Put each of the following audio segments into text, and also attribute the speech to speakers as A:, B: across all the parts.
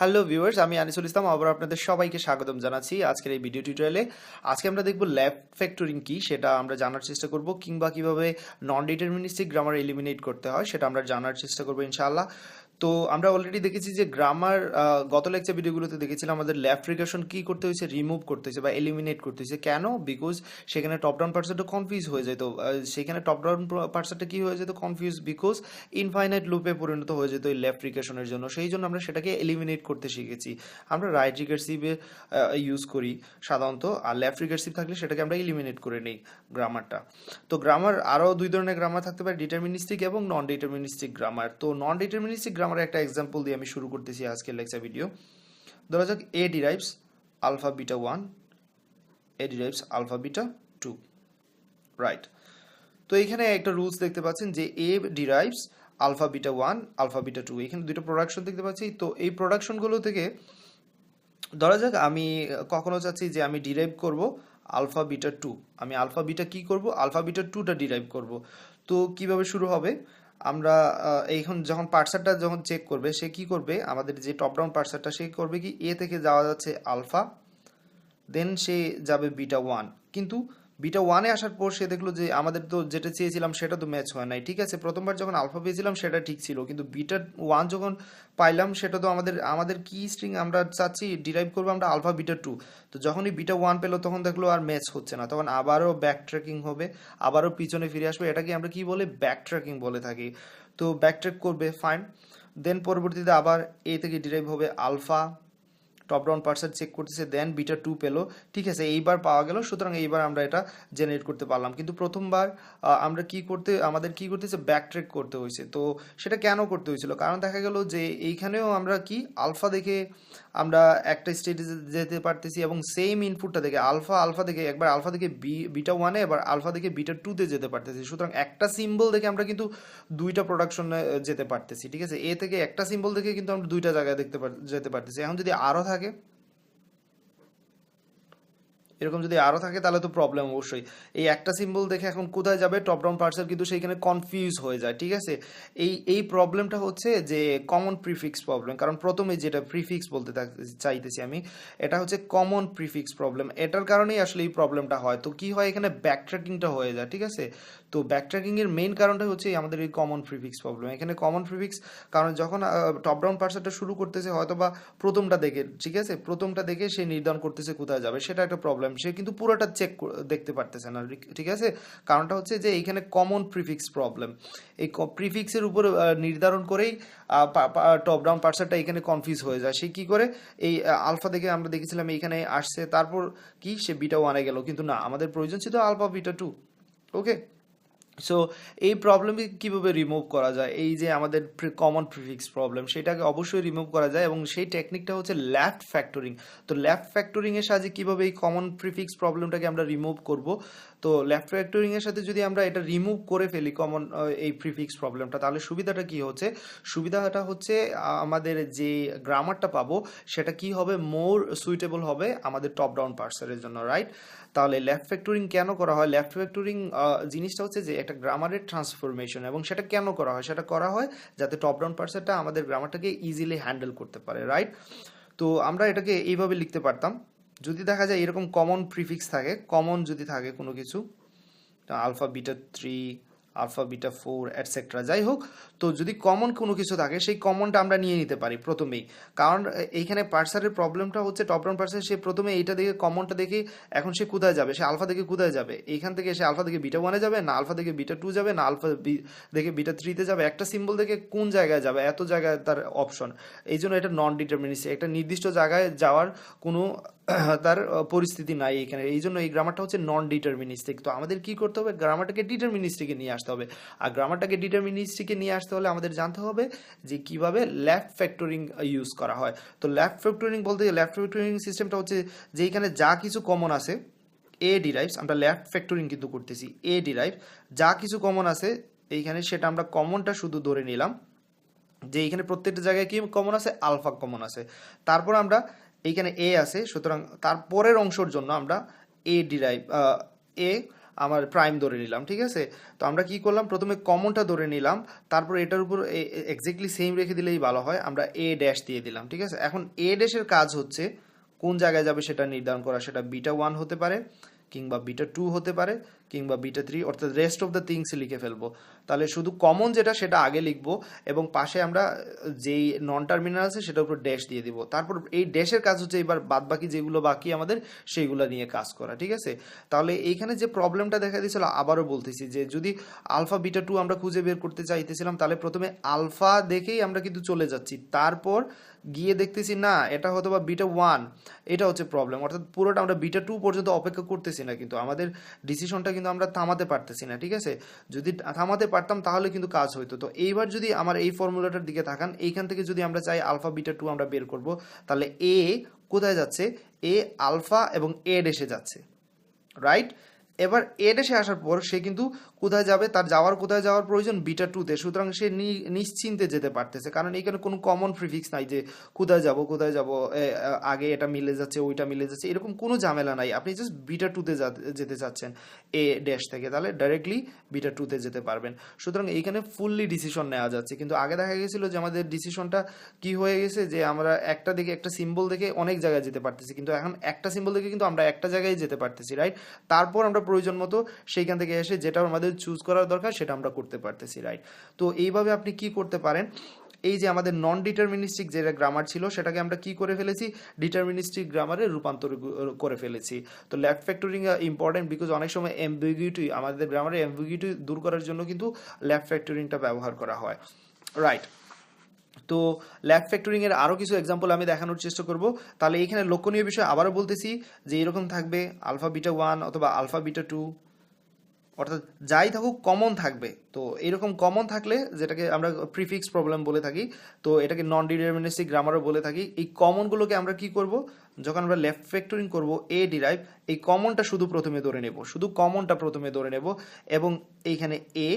A: Hello viewers, আমি আনিসুল ইসলাম। আবার আপনাদের সবাইকে স্বাগতম জানাচ্ছি আজকের এই ভিডিও টিউটোরিয়ালে। আজকে আমরা দেখব ল্যাব ফ্যাক্টরিং কি, সেটা আমরা জানার চেষ্টা করব, কিংবা কীভাবে নন ডিটারমিনিস্টিক গ্রামার এলিমিনেট করতে হয়, সেটা আমরা জানার চেষ্টা করব ইনশাআল্লাহ। তো আমরা অলরেডি দেখেছি যে গ্রামার গত লেকচার ভিডিওগুলোতে দেখেছিলাম আমাদের ল্যাব ফ্রিকেশন কি করতে হয়েছে রিমুভ করতে হয়েছে বা এলিমিনেট করতে হয়েছে। কেন? বিকজ সেখানে টপ ডাউন পার্সেন্টটা কনফিউজ হয়ে যেত সেখানে টপ ডাউন পার্সেন্টটা কি হয়ে যেত কনফিউজ বিকজ ইনফাইনাইট লুপে পরিণত হয়ে যেত এই ল্যাব ফ্রিকেশনের জন্য। সেই জন্য আমরা সেটাকে এলিমিনেট করতে শিখেছি। আমরা রাইট রিকার্সিভে ইউজ করি সাধারণত। আর লেফট রিকার্সিভ থাকলে সেটাকে আমরা এলিমিনেট করে নিই গ্রামারটা তো গ্রামার আরও দুই ধরনের গ্রামার থাকতে পারে ডিটারমিনিস্টিক এবং নন ডিটারমিনিস্টিক গ্রামার তো নন ডিটারমিনিস্টিক গ্রামারের একটা এক্সাম্পল দিয়ে আমি শুরু করতেছি আজকের লেকচার ভিডিও ধরা যাক A derives alpha beta one A derives alpha beta two right তো এখানে একটা রুলস দেখতে পাচ্ছেন যে A derives alpha beta one alpha beta two এখানে দুটো প্রোডাকশন দেখতে পাচ্ছি। তো এই প্রোডাকশনগুলো থেকে ধরা যাক আমি কখনো চাচ্ছি যে আমি ডিরাইভ করব আলফা বিটা টু আমি আলফা বিটা কি করব? আলফা বিটা টুটা ডিরাইভ করব। তো কীভাবে শুরু হবে? আমরা এইখন যখন পার্সারটা যখন চেক করবে, সে কি করবে? আমাদের যে টপ ডাউন পার্সারটা সে করবে কি, এ থেকে যাওয়া যাচ্ছে আলফা দেন সে যাবে বিটা ওয়ান কিন্তু বিটা ওয়ানে আসার পর সে দেখল যে আমাদের তো যেটা চেয়েছিলাম সেটা তো ম্যাচ হয় নাই, ঠিক আছে? প্রথমবার যখন আলফা পেয়েছিলাম সেটা ঠিক ছিল, কিন্তু বিটা ওয়ান যখন পাইলাম সেটা তো আমাদের আমাদের কি স্ট্রিং আমরা চাচ্ছি ডিরাইভ করব আমরা আলফা বিটা টু তো যখনই বিটা ওয়ান পেল তখন দেখল আর ম্যাচ হচ্ছে না, তখন আবারও ব্যাক ট্র্যাকিং হবে, আবারও পিছনে ফিরে আসবে। এটাকে আমরা কি বলে? ব্যাক ট্র্যাকিং বলে থাকি। তো ব্যাক ট্র্যাক করবে ফাইন দেন পরবর্তীতে আবার এ থেকে ডিরাইভ হবে alpha top down percent check করতেছে দেন বিটা টু পেল। ঠিক আছে, এইবার পাওয়া গেল, সুতরাং এইবার আমরা এটা জেনারেট করতে পারলাম। কিন্তু প্রথমবার আমরা কি করতে, আমাদের কি করতেছে ব্যাক ট্রেক করতে হয়েছে। তো সেটা কেন করতে হয়েছিল? কারণ দেখা গেল যে এইখানেও আমরা কি আলফা দেখে আমরা একটা স্টেজে যেতে পারতেছি এবং সেম ইনপুটটা দেখে আলফা আলফা দেখে একবার আলফা দেখে বি বিটা ওয়ানে এবার আলফা দেখে বিটা টুতে যেতে পারতেছি। সুতরাং একটা সিম্বল দেখে আমরা কিন্তু দুইটা প্রোডাকশনে যেতে পারতেছি। ঠিক আছে, এ থেকে একটা সিম্বল দেখে কিন্তু আমরা দুইটা জায়গায় দেখতে যেতে পারতেছি। এখন যদি আরও থাকে mensaje. এরকম যদি আরও থাকে, তাহলে তো প্রবলেম অবশ্যই। এই একটা সিম্বল দেখে এখন কোথায় যাবে? টপ ডাউন পার্সার কিন্তু সেইখানে কনফিউজ হয়ে যায়, ঠিক আছে? এই এই প্রবলেমটা হচ্ছে যে কমন প্রিফিক্স প্রবলেম কারণ প্রথমে যেটা প্রিফিক্স বলতে চাইতেছি আমি, এটা হচ্ছে কমন প্রিফিক্স প্রবলেম এটার কারণেই আসলে এই প্রবলেমটা হয়। তো কি হয়, এখানে ব্যাকট্র্যাকিংটা হয়ে যায়, ঠিক আছে? তো ব্যাকট্র্যাকিংয়ের মেইন কারণটা হচ্ছে আমাদের এই কমন প্রিফিক্স প্রবলেম এখানে কমন প্রিফিক্স কারণ যখন টপ ডাউন পার্সারটা শুরু করতেছে হয়তো বা প্রথমটা দেখে, ঠিক আছে? প্রথমটা দেখে সে নির্ধারণ করতেছে কোথায় যাবে, সেটা একটা প্রবলেম সে কিন্তু পুরোটা চেক দেখতে পারতেছে না। ঠিক আছে? কারণটা হচ্ছে যে এইখানে কমন প্রিফিক্স প্রবলেম এই প্রিফিক্সের উপর নির্ধারণ করেই টপ ডাউন পার্সারটা এখানে কনফিউজ হয়ে যায়। সে কি করে? এই আলফা দেখে আমরা দেখেছিলাম এইখানে আসছে, তারপর কি? সে বিটা ওয়ানে গেল। কিন্তু না, আমাদের প্রয়োজন ছিল alpha beta two okay so এই প্রবলেমকে কীভাবে রিমুভ করা যায়? এই যে আমাদের কমন প্রিফিক্স প্রবলেম সেটাকে অবশ্যই রিমুভ করা যায় এবং সেই টেকনিকটা হচ্ছে ল্যাফট ফ্যাক্টরিং তো ল্যাফট ফ্যাক্টরিংয়ের সাহায্যে কীভাবে এই কমন প্রিফিক্স প্রবলেমটাকে আমরা রিমুভ করব? তো ল্যাফট ফ্যাক্টরিংয়ের সাথে যদি আমরা এটা রিমুভ করে ফেলি কমন এই প্রিফিক্স প্রবলেমটা তাহলে সুবিধাটা কি হচ্ছে? সুবিধাটা হচ্ছে আমাদের যে গ্রামারটা পাবো, সেটা কি হবে? মোর সুইটেবল হবে আমাদের টপ ডাউন পার্সারের জন্য রাইট তাহলে লেফট ফ্যাক্টরিং কেন করা হয়? লেফট ফ্যাক্টরিং জিনিসটা হচ্ছে যে একটা গ্রামারের ট্রান্সফরমেশন এবং সেটা কেন করা হয়? সেটা করা হয় যাতে টপ ডাউন পার্সারটা আমাদের গ্রামারটাকে ইজিলি হ্যান্ডেল করতে পারে রাইট তো আমরা এটাকে এইভাবে লিখতে পারতাম। যদি দেখা যায় এরকম কমন প্রিফিক্স থাকে কমন যদি থাকে কোনো কিছু alpha beta three alpha beta four etcetera যাই হোক, তো যদি কমন কোনো কিছু থাকে, সেই কমনটা আমরা নিয়ে নিতে পারি প্রথমেই। কারণ এইখানে পার্সারের প্রবলেমটা হচ্ছে টপ ডাউন পার্সার সে প্রথমে এইটা দেখে কমনটা দেখে এখন সে কোথায় যাবে? সে আলফা থেকে কোথায় যাবে? এইখান থেকে সে আলফা থেকে বিটা ওয়ানে যাবে, না আলফা থেকে বিটা টু যাবে, না আলফা দেখে বিটা থ্রিতে যাবে। একটা সিম্বল দেখে কোন জায়গায় যাবে, এত জায়গায় তার অপশন এই জন্য এটা নন ডিটারমিনিস্টিক একটা নির্দিষ্ট জায়গায় যাওয়ার কোনো তার পরিস্থিতি নাই এখানে। এই জন্য এই গ্রামারটা হচ্ছে নন ডিটারমিনিস্টিক তো আমাদের কি করতে হবে? গ্রামারটাকে ডিটারমিনিস্টিকে নিয়ে আসতে হবে। আর গ্রামারটাকে ডিটারমিনিস্টিকে নিয়ে আসতে হলে আমাদের জানতে হবে যে কীভাবে ল্যাফট ফ্যাক্টরিং ইউজ করা হয়। তো ল্যাফট ফ্যাক্টরিং বলতে ল্যাফট ফ্যাক্টরিং সিস্টেমটা হচ্ছে যে এখানে যা কিছু কমন আছে এ ডিরাইভস আমরা লেফট ফ্যাক্টরিং কিন্তু করতেছি এ ডিরাইভ যা কিছু কমন আছে, এইখানে সেটা আমরা কমনটা শুধু ধরে নিলাম। যে এইখানে প্রত্যেকটা জায়গায় কি কমন আছে? আলফা কমন আছে। তারপর আমরা এইখানে এ আছে, সুতরাং তারপরের অংশের জন্য আমরা এ ডিরাইভ এ আমার প্রাইম ধরে নিলাম, ঠিক আছে? তো আমরা কি করলাম? প্রথমে কমনটা ধরে নিলাম, তারপর এটার উপর এক্স্যাক্টলি সেম রেখে দিলেই ভালো হয়, আমরা এ ড্যাশ দিয়ে দিলাম, ঠিক আছে? এখন এ ড্যাশের কাজ হচ্ছে কোন জায়গায় যাবে সেটা নির্ধারণ করা, সেটা বিটা ওয়ান হতে পারে কিংবা বিটা টু হতে পারে। কিংবা বিটা থ্রি অর্থাৎ রেস্ট অফ দ্য থিংস লিখে ফেলব। তাহলে শুধু কমন যেটা, সেটা আগে লিখব এবং পাশে আমরা যেই নন টার্মিনাল আছে, সেটার উপর ড্যাশ দিয়ে দিব। তারপর এই ড্যাশের কাজ হচ্ছে এবার বাদ বাকি যেগুলো বাকি আমাদের সেইগুলো নিয়ে কাজ করা, ঠিক আছে? তাহলে এইখানে যে প্রবলেমটা দেখা দিয়েছিল, আবারও বলতেছি যে যদি আলফা বিটা টু আমরা খুঁজে বের করতে চাইতেছিলাম, তাহলে প্রথমে আলফা দেখেই আমরা কিন্তু চলে যাচ্ছি। তারপর গিয়ে দেখতেছি, না, এটা হয়তো বা বিটা ওয়ান এটা হচ্ছে প্রবলেম অর্থাৎ পুরোটা আমরা বিটা টু পর্যন্ত অপেক্ষা করতেছি না কিন্তু। আমাদের ডিসিশনটা কিন্তু আমরা থামাতে পারতেছি না, ঠিক আছে? যদি থামাতে পারতাম তাহলে কিন্তু কাজ হইতো। তো এইবার যদি আমার এই ফর্মুলাটার দিকে থাকান এইখান থেকে যদি আমরা চাই আলফা, বিটা টু আমরা বের করব, তাহলে এ কোথায় যাচ্ছে? এ আলফা এবং এ এসে যাচ্ছে, রাইট? এবার এ এসে আসার পর সে কিন্তু কোথায় যাবে, তার যাওয়ার কোথায় যাওয়ার প্রয়োজন, বিটা টুতে সুতরাং সে নিশ্চিন্তে যেতে পারতেছে। কারণ এখানে কোনো কমন প্রিফিক্স নাই যে কোথায় যাব কোথায় যাব আগে এটা মিলে যাচ্ছে, ওইটা মিলে যাচ্ছে, এরকম কোনো ঝামেলা নাই। আপনি জাস্ট বিটা টুতে যেতে চাচ্ছেন, এ ড্যাশ থেকে, তাহলে ডাইরেক্টলি বিটা টুতে যেতে পারবেন। সুতরাং এইখানে ফুললি ডিসিশন নেওয়া যাচ্ছে। কিন্তু আগে দেখা গেছিল যে আমাদের ডিসিশনটা কি হয়ে গেছে, যে আমরা একটা দিকে একটা সিম্বল দেখে অনেক জায়গায় যেতে পারতেছি। কিন্তু এখন একটা সিম্বল দেখে কিন্তু আমরা একটা জায়গায় যেতে পারতেছি রাইট তারপর আমরা প্রয়োজন মতো সেইখান থেকে এসে যেটা আমাদের চুজ করার দরকার, সেটা আমরা করতে পারতেছি রাইট তো এইভাবে আপনি কি করতে পারেন? এই যে আমাদের নন ডিটারমিনিস্টিক যেটা গ্রামার ছিল, সেটাকে আমরা কি করে ফেলেছি? ডিটারমিনিস্টিক গ্রামারে রূপান্তর করে ফেলেছি। তো লেফট ফ্যাক্টরিং ইম্পর্টেন্ট বিকজ অনেক সময় এমবিগিউটি আমাদের গ্রামারে এমবিগিউটি দূর করার জন্য কিন্তু লেফট ফ্যাক্টরিংটা ব্যবহার করা হয় রাইট তো ল্যাব ফ্যাক্টরিং এর আরও কিছু এক্সাম্পল আমি দেখানোর চেষ্টা করব। তাহলে এখানে লক্ষণীয় বিষয় আবারও বলতেছি যে এরকম থাকবে আলফা বিটা ওয়ান অথবা আলফা বিটা টু অর্থাৎ যাই থাকুক কমন থাকবে। তো এরকম কমন থাকলে যেটাকে আমরা প্রিফিক্স প্রবলেম বলে থাকি, তো এটাকে নন ডিটারমিনিস্টিক গ্রামারও বলে থাকি, এই কমনগুলোকে আমরা কি করব? যখন আমরা লেফট ফ্যাক্টরিং করব এ ডিরাইভ এই কমনটা শুধু প্রথমে ধরে নেব, শুধু কমনটা প্রথমে ধরে নেব এবং এইখানে এ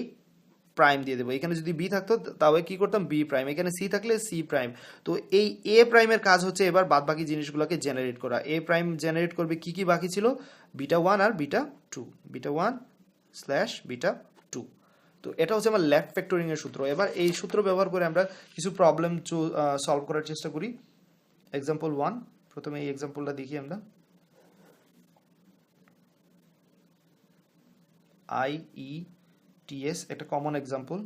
A: প্রাইম দিয়ে দেবো। এখানে যদি বি থাকতো, তাহলে কি করতাম? বি প্রাইম এখানে সি থাকলে সি প্রাইম তো এই এ প্রাইমের কাজ হচ্ছে এবার বাদ বাকি জিনিসগুলোকে জেনারেট করা। এ প্রাইম জেনারেট করবে কি কি বাকি ছিল? বিটা ওয়ান আর beta two beta one slash beta two তো এটা হচ্ছে আমার লেফট ফ্যাক্টরিং সূত্র। এবার এই সূত্র ব্যবহার করে আমরা কিছু প্রবলেম সলভ করার চেষ্টা করি। এক্সাম্পল ওয়ান প্রথমে এই এক্সাম্পলটা দেখি আমরা। আই ই টিএস একটা কমন এক্সাম্পল